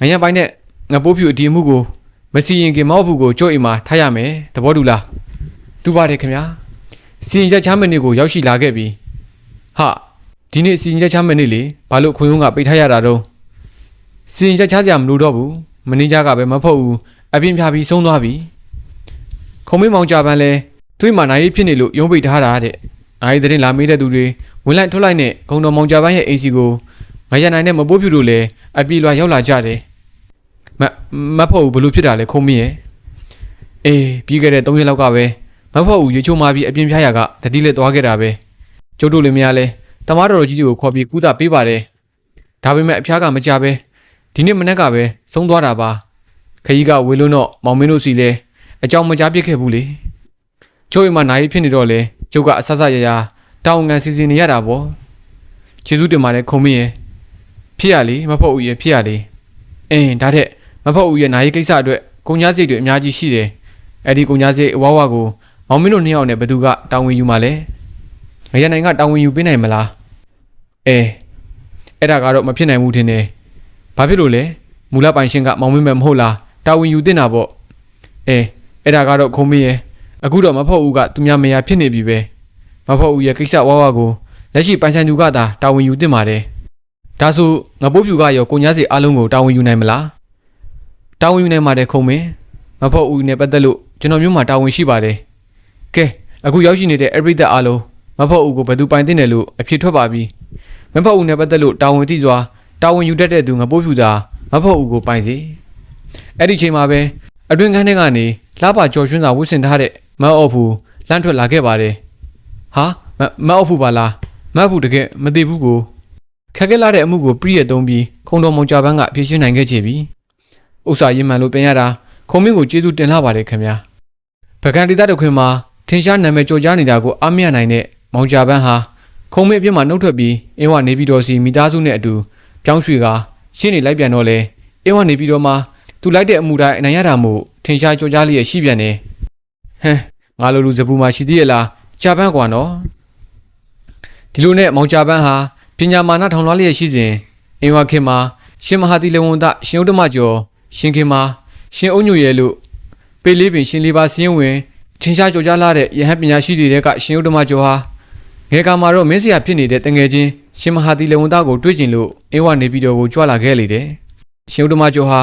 ငရပိုင်းနဲ့ငပိုးဖြူအဒီအမှုကိုမစီရင်ခင်မောက်ဘူးကိုကြို့အိမ်မှာထားရမယ်သဘောတူလားတူပါတယ်ခင်ဗျာစီရင်ချက်ချမနစ်ကိုရောက်ရှိလာခဲ့ပြီဟာဒီနေ့စီရင်ချက်ချမနစ်လေဘာလို့ခွင်ုံကပိတ်ထားရတာတော့စီရင်ချက်ချစရာမလိုတော့ဘူးမင်းကြီးကပဲမဖို့ဘူးအပြင်းဖြာပြီးဆုံးသွားပြီခုံမေးမောင်ကြပန်းလဲတွေးမှနိုင်ဖြစ်နေလို့ရုံးပိတ်ထားတာတဲ့နိုင်တဲ့တင်လာမေးတဲ့သူတွေဝင်လိုက်ထွက်လိုက်နဲ့ဂုံတော်မောင်ကြပန်းရဲ့အိမ်စီကို ငရနိုင်နဲ့မပိုးဖြူတို့လည်းအပြေလွှာရောက်လာကြတယ်မမဖို့ဘူးဘလို့ဖြစ်တာလဲခုံမင်းရဲ့အေးပြီးခဲ့တဲ့3ရက်လောက်ကပဲမဖို့ဘူးရေချိုးမှပြီးအပြင်းဖြားရကတတိလက်သွားခဲ့တာပဲကျုပ်တို့လည်းမရလဲတမားတော်ကြီးကိုခေါ်ပြီးကုသပေးပါတယ်ဒါပေမဲ့အဖျားကမကြပဲဒီနေ့မနေ့ကပဲဆုံးသွားတာပါခကြီးကဝေလွန်းတော့မောင်မင်းတို့စီလဲအကြောင်းမကြားပြစ်ခဲ့ဘူးလေကျုပ်အိမ်မှာနိုင်ဖြစ်နေတော့လေကျုပ်ကအဆဆရရတောင်းငံစီစဉ်နေရတာပေါ့ကျေးဇူးတင်ပါတယ်ခုံမင်းရဲ့ ဖြစ်ရလေမဖို့ဦးရဲ့ဖြစ်ရလေအင်းဒါတဲ့မဖို့ဦးရဲ့နိုင်ကိစ္စအတွက်ကုန်ညာစိတ်တွေအများကြီးရှိတယ်အဲ့ဒီကုန်ညာစိတ်အဝါဝါကိုမောင်မင်းတို့နှစ်ယောက်နဲ့ဘယ်သူကတောင်းဝင်ယူမှာလဲငရနိုင်ကတောင်းဝင်ယူပေးနိုင်မလားအဲအဲ့ဒါကတော့မဖြစ်နိုင်ဘူးထင်တယ်ဘာဖြစ်လို့လဲမူလပိုင်ရှင်ကမောင်မင်းမဲ့မဟုတ်လားတာဝန်ယူတင်တာပေါ့အဲအဲ့ဒါကတော့ခုံမင်းရဲ့အခုတော့မဖို့ဦးကသူများမယာဖြစ်နေပြီပဲမဖို့ဦးရဲ့ကိစ္စဝါဝါကိုလက်ရှိပိုင်ဆိုင်သူကသာတာဝန်ယူတင်ပါတယ် ဒါဆိုငပိုးပြူကရောကိုညာစီအားလုံးကိုတာဝန်ယူနိုင်မလားတာဝန်ယူနိုင်ပါတယ်ခုံမင်းမဖို့ဦးနဲ့ပတ်သက်လို့ကျွန်တော်မျိုးမှာတာဝန်ရှိပါတယ်ကဲအခုရောက်ရှိနေတဲ့ everyday အားလုံးမဖို့ဦးကိုဘယ်သူပိုင်တင်တယ်လို့အဖြစ်ထွက်ပါပြီမဖို့ဦးနဲ့ပတ်သက်လို့တာဝန်သိစွာတာဝန်ယူတတ်တဲ့သူငပိုးပြူသာမဖို့ဦးကိုပိုင်စီအဲ့ဒီချိန်မှာပဲအတွင်ခန်းထဲကနေလှပကြော်ရွှန်းစာဝှစ်ဆင်ထားတဲ့မအော့ဖူလန့်ထွက်လာခဲ့ပါတယ်ဟာမမအော့ဖူပါလားမအဖူတကယ်မသိဘူးကို ခက်ခဲလာတဲ့အမှုကိုပြည့်ရသုံးပြီးခုံတော်မောင်ကြပန်းကဖြည့်ရှင်းနိုင်ခဲ့ချေပြီဥစ္စာရင်မှန်လို့ပြန်ရတာခုံမင်းကိုကျေးဇူးတင်လာပါတယ်ခင်ဗျာဗကန်ဒေသတစ်ခွင်မှာထင်ရှားနာမည်ကြော်ကြားနေတာကိုအားမရနိုင်တဲ့မောင်ကြပန်းဟာခုံမင်းအပြစ်မှာနှုတ်ထွက်ပြီးအင်းဝနေပြီးတော်စီမိသားစုနဲ့အတူပြောင်းရွှေ့ကာရှင်းနေလိုက်ပြန်တော့လေအင်းဝနေပြီးတော့မှသူလိုက်တဲ့အမှုတိုင်းအနိုင်ရတာမို့ထင်ရှားကြော်ကြားလျက်ရှိပြန်တယ်ဟမ်ငါလိုလူစပူမှာရှိသေးရဲ့လားကြာပန်းကွာနော်ဒီလိုနဲ့မောင်ကြာပန်းဟာ ပညာမာနထောင်လွှားလျက်ရှိစဉ်အင်းဝခင်မှာရှင်မဟာတိလဝန်ဒရှင်ဥဒ္ဓမကျော်ရှင်ခင်မှာရှင်အုံညွရဲ့လို့ပေလေးပင်ရှင်လေးပါစင်းဝင်ထင်ရှားကြော်ကြားလာတဲ့ယဟန်ပညာရှိတွေကရှင်ဥဒ္ဓမကျော်ဟာငယ်ကမှာတော့မင်းစရာဖြစ်နေတဲ့တငယ်ချင်းရှင်မဟာတိလဝန်ဒကိုတွေ့ကျင်လို့အင်းဝနေပြီးတော့ကိုကြွလာခဲ့လေတယ်ရှင်ဥဒ္ဓမကျော်ဟာ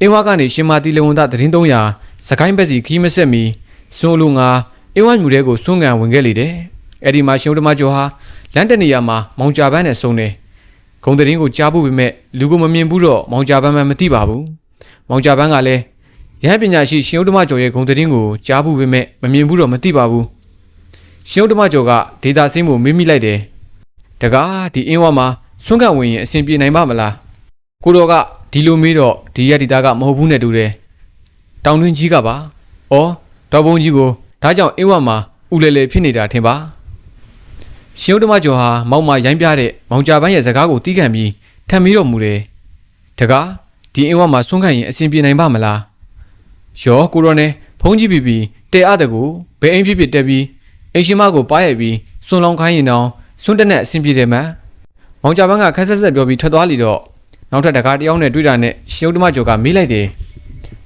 အင်းဝကနေရှင်မဟာတိလဝန်ဒသတင်း300စကိုင်းဘက်စီခီးမဆက်မီစွန်းလူငါအင်းဝမြူတဲကိုစွန့်ကန်ဝင်ခဲ့လေတယ်။ အဲ့ဒီမှာရှင်ဥဒ္ဓမကျော်ဟာလန်တနေရာမှာမောင်ကြပန်းနဲ့ဆုံးတယ်။ဂုံတရင်ကိုကြားဖို့ပေမဲ့လူကိုမမြင်ဘူးတော့မောင်ကြပန်းမှမသိပါဘူး။မောင်ကြပန်းကလည်းရဟန်းပညာရှိရှင်ဥဒ္ဓမကျော်ရဲ့ဂုံသတင်းကိုကြားဘူးပေမဲ့မမြင်ဘူးတော့မသိပါဘူးရှင်ဥဒ္ဓမကျော်ကဒေတာစင်းကိုမေးမိလိုက်တယ်တကားဒီအင်းဝမှာဆွန့်ကပ်ဝင်ရင်အဆင်ပြေနိုင်ပါမလားကိုတော်ကဒီလိုမေးတော့ဒီရက်ဒီသားကမဟုတ်ဘူးနဲ့တူတယ်တောင်တွင်းကြီးကပါဩတော်ဘုံကြီးကိုဒါကြောင့်အင်းဝမှာဥလဲလဲဖြစ်နေတာထင်ပါ ရှင်ဥဒ္ဓမကျော်ဟာမောင်မရိုင်းပြတဲ့မောင်ကြပန်းရဲ့စကားကိုတီးခံပြီးထံပြီးတော်မူတယ်တကားဒီအင်းဝမှာဆွန့်ကပ်ရင်အဆင်ပြေနိုင်ပါမလားရောကိုရောနဲ့ဖုံးကြည့်ပြီးပြီးတဲအပ်တကူဘယ်အိမ်ဖြစ်ဖြစ်တက်ပြီးအိမ်ရှင်မကိုပါရိုက်ပြီးစွန်လောင်းခိုင်းရင်တော့စွန့်တက်နဲ့အဆင်ပြေတယ်မန်မောင်ကြပန်းကခက်ဆက်ဆက်ပြောပြီးထွက်သွားလီတော့နောက်ထပ်တကားတစ်ယောက်နဲ့တွေ့တာနဲ့ရှုံးတမကျော်ကမေးလိုက်တယ်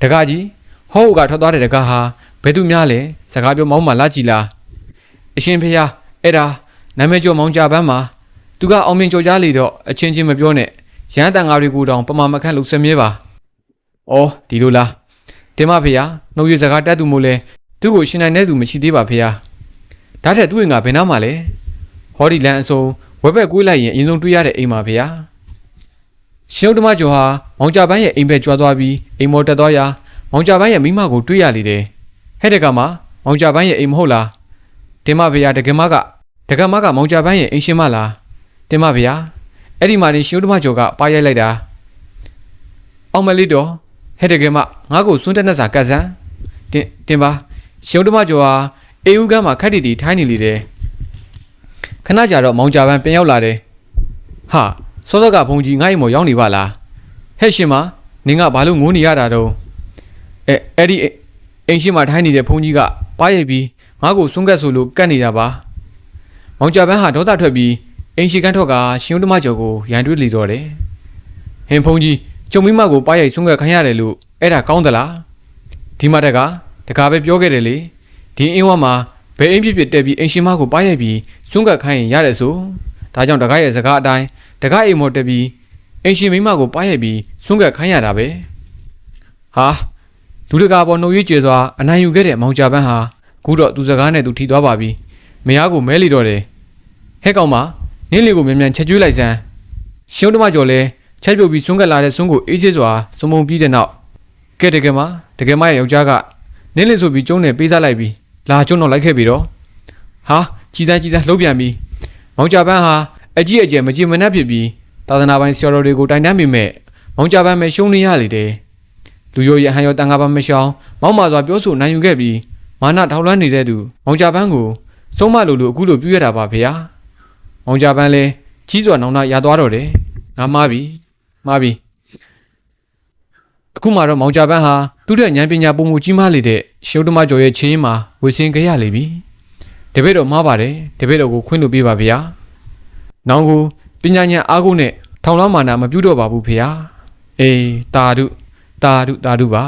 တကားကြီးဟော့ကထွက်သွားတဲ့တကားဟာဘယ်သူများလဲစကားပြောမောင်းမှလာကြည်လားအရှင်ဖေဟာအဲ့ဒါ နာမည်ကျော်မောင်ကြပန်းမှာသူကအောင်မြင်ကြော်ကြားလေတော့အချင်းချင်းမပြောနဲ့ရဟန်းတန်ဃာတွေကိုတောင်ပမာမခန့်လို့စမြဲပါ။အော်ဒီလိုလားတင်မဖေယာနှုတ်ရစကားတတ်သူမို့လဲသူ့ကိုရှင်နိုင်တဲ့သူမရှိသေးပါဖေယာဒါထက်သူ့အိမ်ကဘယ်နားမှာလဲဟောဒီလန်အစုံဝက်ဘက်ကွေးလိုက်ရင်အရင်ဆုံးတွေ့ရတဲ့အိမ်မှာဖေယာရှင်တို့ဓမ္မကျော်ဟာမောင်ကြပန်းရဲ့အိမ်ဘက်ကြွားသွားပြီးအိမ်မော်တက်သွားရာမောင်ကြပန်းရဲ့မိမကိုတွေ့ရလေတယ်ဟဲ့တကမှာမောင်ကြပန်းရဲ့အိမ်မဟုတ်လားတင်မဖေယာတကယ်မက တကယ်မကမောင်ကြပန်းရဲ့အိမ်ရှင်မလားတင်မဖေယာအဲ့ဒီမှာနေရှင်တို့ဓမ္မကျော်ကပါရိုက်လိုက်တာအောင်မလေးတော့ဟဲ့တကယ်မငါ့ကိုစွန်းတက်နဲ့စာကတ်စမ်းတင်တင်ပါရှုံးတမကျော်ဟာအေဦးကမ်းမှာခက်တီတီထိုင်းနေလေတယ်ခဏကြာတော့မောင်ကြပန်းပြန်ရောက်လာတယ်ဟာစောစောကဘုံကြီးငါ့အိမ်မော်ရောက်နေပါလားဟဲ့ရှင်မနင်ကဘာလို့ငိုးနေရတာတော့အဲအဲ့ဒီအိမ်ရှိမှထိုင်းနေတဲ့ဘုံကြီးကပါရိုက်ပြီးငါ့ကိုစွန်းကတ်ဆိုလို့ကတ်နေတာပါ မောင်ကြပန်းဟာဒေါသထွက်ပြီးအိမ်ရှိကန်းထွက်ကရှင်ဦးတမကျော်ကိုရန်တွေးလေတော့တယ်ဟင်ဘုံကြီးကျုံမိမကိုပါရိုက်ဆွန့်ကခံရတယ်လို့အဲ့ဒါကောင်းသလားဒီမှာတကတကားပဲပြောခဲ့တယ်လေဒီအင်းဝမှာဘယ်အိမ်ဖြစ်ဖြစ်တက်ပြီးအိမ်ရှင်မကိုပါရိုက်ပြီးဆွန့်ကခိုင်းရင်ရတယ်ဆိုဒါကြောင့်တကားရဲ့စကားအတိုင်းတကားအိမ်မော်တက်ပြီးအိမ်ရှင်မိမကိုပါရိုက်ပြီးဆွန့်ကခိုင်းရတာပဲဟာလူတကာပေါ်နှုတ်ရွေးကျေစွာအနိုင်ယူခဲ့တဲ့မောင်ကြပန်းဟာခုတော့သူစကားနဲ့သူထီသွားပါပြီ မယားကိုမဲလီတော့တယ်ဟဲ့ကောင်မနင်းလေးကိုမြန်မြန်ချက်ကျွေးလိုက်စမ်းရှုံးတမကျော်လဲချက်ပြုတ်ပြီးဆွန့်ကက်လာတဲ့ဆွန့်ကိုအေးဆေးစွာစုံမုံပြီးတဲ့နောက်ကဲတကယ်မတကယ်မရဲ့ယောက်ျားကနင်းလင်းဆိုပြီးကျုံးနဲ့ပေးစားလိုက်ပြီးလာကျုံးတော့လိုက်ခဲ့ပြီတော့ဟာကြီးသားကြီးသားလှုပ်ပြန်ပြီးမောင်ကြပန်းဟာအကြီးအကျယ်မကြည်မနှက်ဖြစ်ပြီးသာသနာပိုင်ဆရာတော်တွေကိုတိုင်တန်းမိမဲ့မောင်ကြပန်းပဲရှုံးနေရလေတယ်လူရိုရဟန်ရောတန်ခါပန်းမရှောင်းမောက်မာစွာပြောဆိုနိုင်ယူခဲ့ပြီးမာနထောက်လွှမ်းနေတဲ့သူမောင်ကြပန်းကို စုံမလိုလိုအခုလိုပြုရတာပါဖေဟာမောင်ကြပန်းလဲကြီးစွာနောင်နာရသွားတော့တယ်ငါမားပြီမှားပြီအခုမှတော့မောင်ကြပန်းဟာသူ့တဲ့ဉာဏ်ပညာပုံမူကြီးမားလေတဲ့ရှုံးတမကျော်ရဲ့ချင်းရင်မှာဝေစင်ကြရလေပြီတပည့်တော်မှားပါတယ်တပည့်တော်ကိုခွင့်လို့ပေးပါဗျာနောင်ကိုပညာဉာဏ်အားကိုးနဲ့ထောင်လောင်းမာနာမပြုတ်တော့ပါဘူးဖေဟာအေးတာဓုတာဓုတာဓုပါ